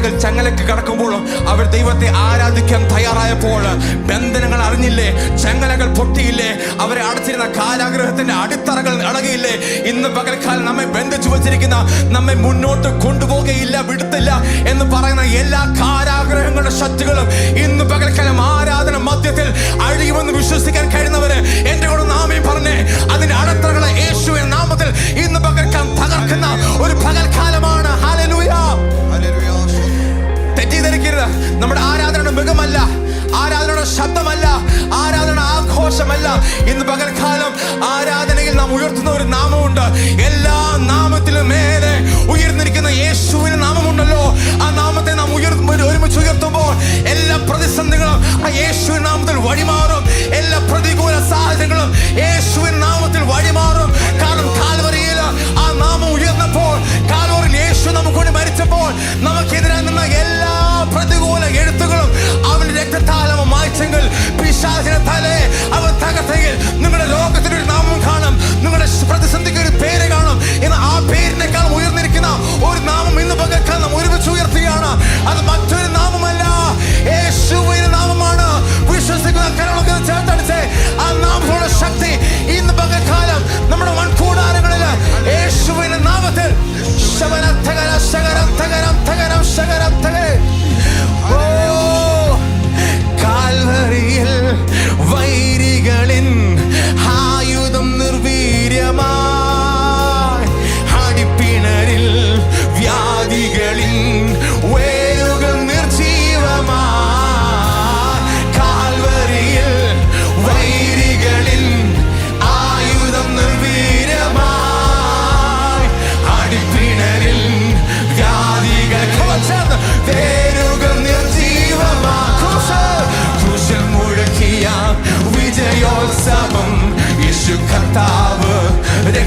കാലുകൾ ചങ്ങലക്ക് കടക്കുമ്പോൾ അവർ ദൈവത്തെ ആരാധിക്കാൻ തയ്യാറായപ്പോൾ ബന്ധനങ്ങൾ അറിഞ്ഞില്ലേ ചങ്ങലകൾ പൊട്ടിയില്ലേ അവരെ അടച്ചിരുന്ന കാലാഗ്രഹത്തിന്റെ അടിത്തറകൾ ഇളകിയില്ലേ ഇന്ന് പകൽക്കാലം നമ്മെ ബന്ധിച്ചു വച്ചിരിക്കുന്ന നമ്മെ മുന്നോട്ട് കൊണ്ടുപോകുകയില്ല വിടുത്തില്ല എന്ന് പറയുന്ന എല്ലാ കാരാഗ്രഹങ്ങളുടെ ശക്തികളും ഇന്ന് പകൽക്കാലം ആരാധന മധ്യത്തിൽ അഴിയുമെന്ന് വിശ്വസിക്കാൻ നമ്മുടെ ആരാധനയുടെ മൃഗമല്ല ആരാധനയുടെ ശബ്ദമല്ല ആരാധന ആഘോഷമല്ല. ഇന്ന് പകൽക്കാലം ആരാധനയിൽ നാം ഉയർത്തുന്ന ഒരു നാമമുണ്ട്. എല്ലാ നാമത്തിലും മേലെ ഉയർന്നിരിക്കുന്ന യേശുവിന് നാമമുണ്ടല്ലോ. ആ നാമത്തെ നാം ഉയർ ഒരുമിച്ച് ഉയർത്തുമ്പോൾ എല്ലാ പ്രതിസന്ധികളും ആ യേശുവിൻ നാമത്തിൽ വഴിമാറും. എല്ലാ പ്രതികൂല സാഹചര്യങ്ങളും യേശുവിൻ തലയെ അവൻ തകർത്തെങ്കിൽ നിങ്ങളുടെ ലോകത്തിന് ഒരു നാമം കാണും. നിങ്ങളുടെ പ്രതിസന്ധിക്ക് ഒരു പേര് കാണും. എന്ന് ആ പേരിനേക്കാൾ ഉയർന്നിരിക്കുന്ന ഒരു നാമം ഇന്ന് പകർക്കാൻ നാം ഒരുമിച്ച് ഉയർത്തുകയാണ്. അത് മറ്റൊരു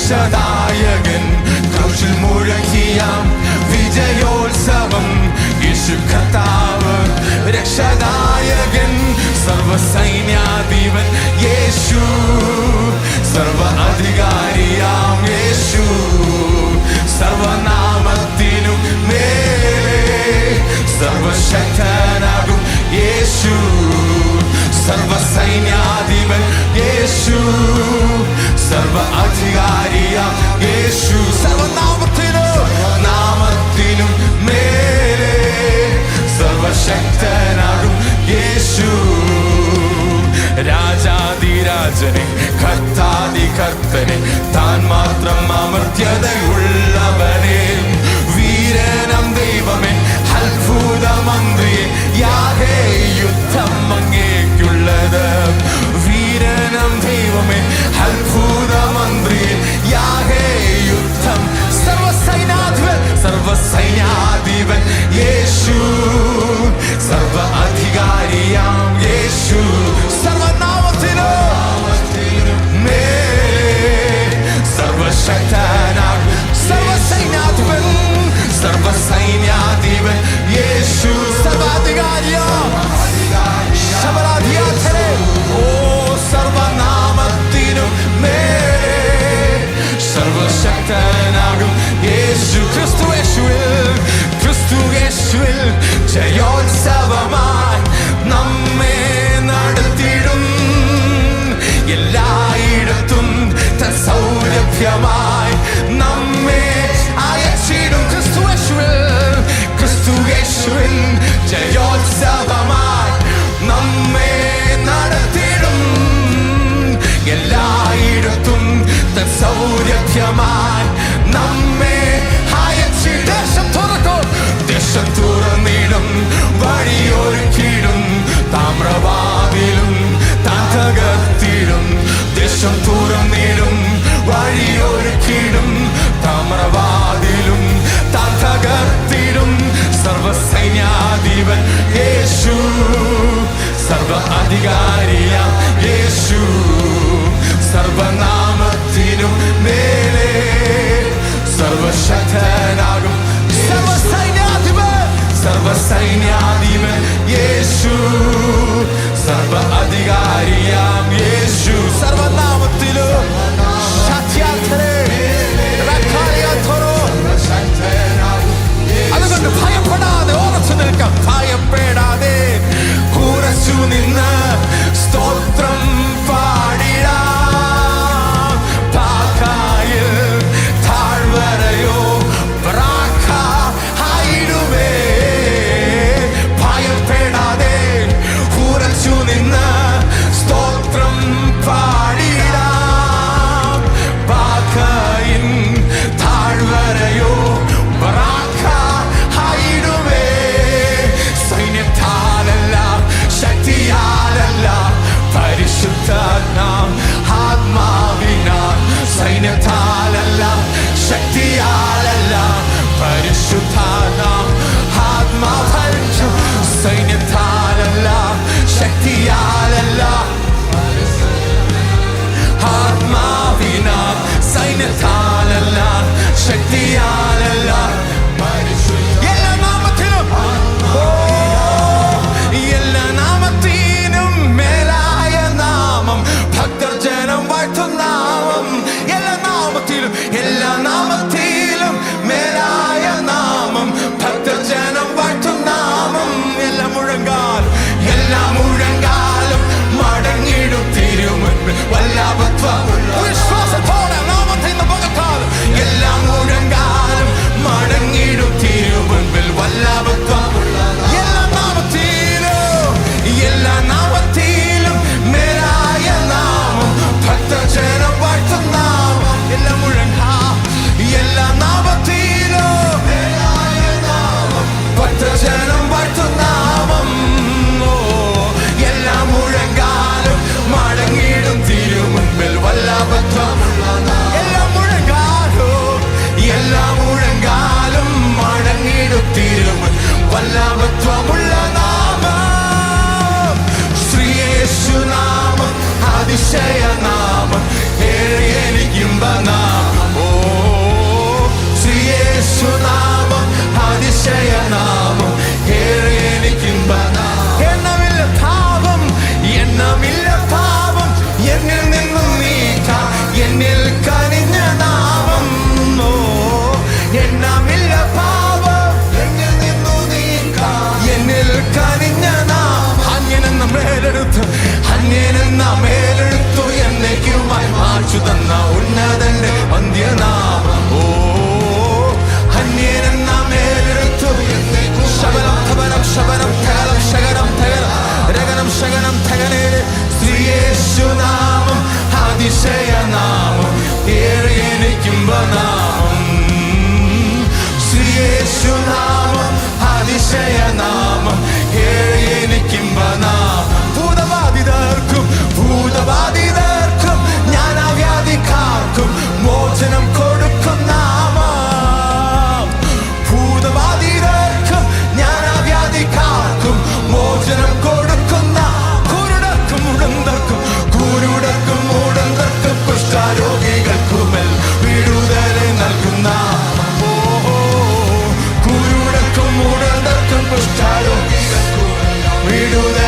രക്ഷദായകൻ ക്രൂശിൽ മുഴക്കിയാം വിജയോത്സവം യേശു കർത്താവ് രക്ഷദായകൻ സർവസൈന്യാധിപൻ യേശു സർവ അധികാരിയാം യേശു സർവനാമത്തിനും മേലെ സർവശക്തനാകും യേശു സർവസൈന്യാധിപൻ യേശു യേശു. സർവനാമത്തിനും നാമത്തിനും മേലെ യേശു. രാജാതിരാജനെ കർത്താതി കർത്തനെ സൗരഭ്യമായി നമ്മെ അയച്ചിടും ക്രിസ്തു യേശുവിൽ ക്രിസ്തു യേശുവിൽ ജയോത്സവമായി നമ്മെ നടത്തിടും എല്ലായിടത്തും സൗരഭ്യമായി നമ്മെ സർവസൈന്യാധിപൻ യേശു. സർവ അധികാരിയാം യേശു. സർവനാമത്തിനും മേലെ സർവശക്തനാകും സർവസൈന്യാധിപൻ സർവസൈന്യാധിപൻ യേശു. സർവ അധികാരിയാം Yeah. do that.